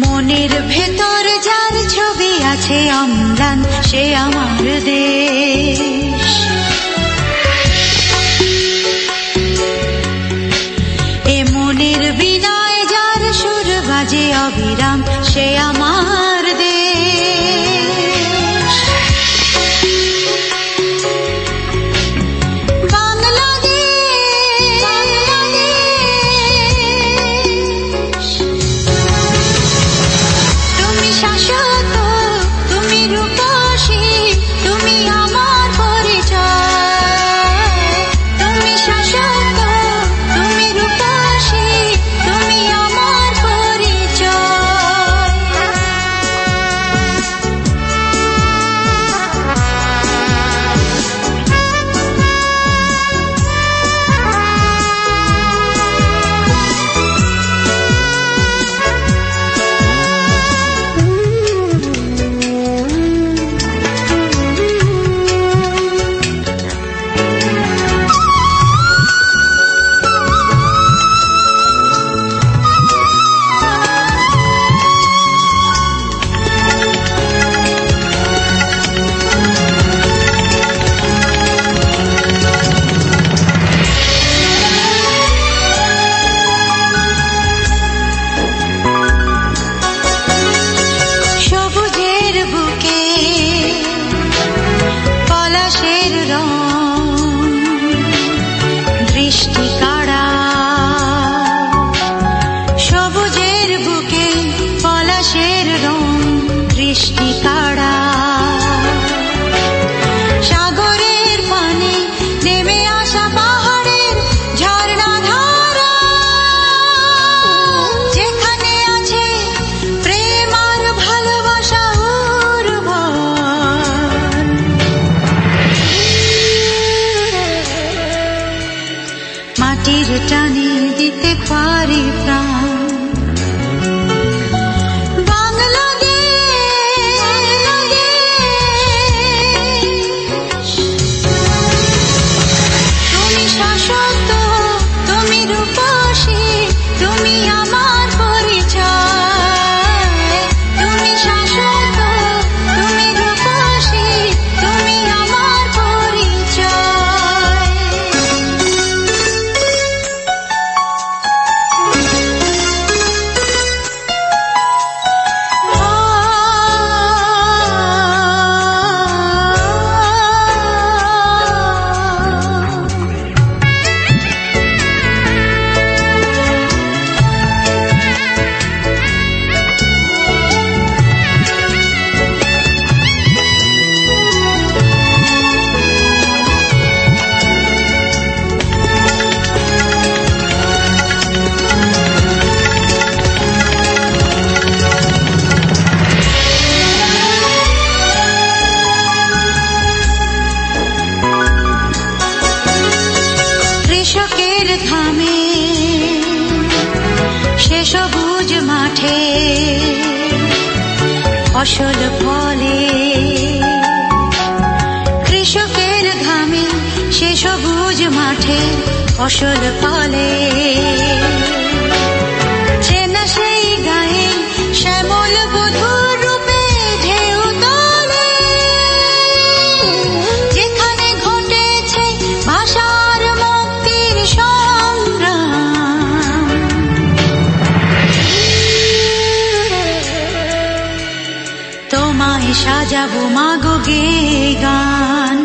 মনের ভেতর যার ছবি আছে অম্লান, সে আমার দেশ। এ মনের বিনয় যার সুর বাজে অবিরাম जाने दिते पारी प्राण। ফসল ফলে। কৃষকের ঘামে সে সবুজ মাঠে ফসল ফলে। তোমায় সাজাবো মাগো গে গান।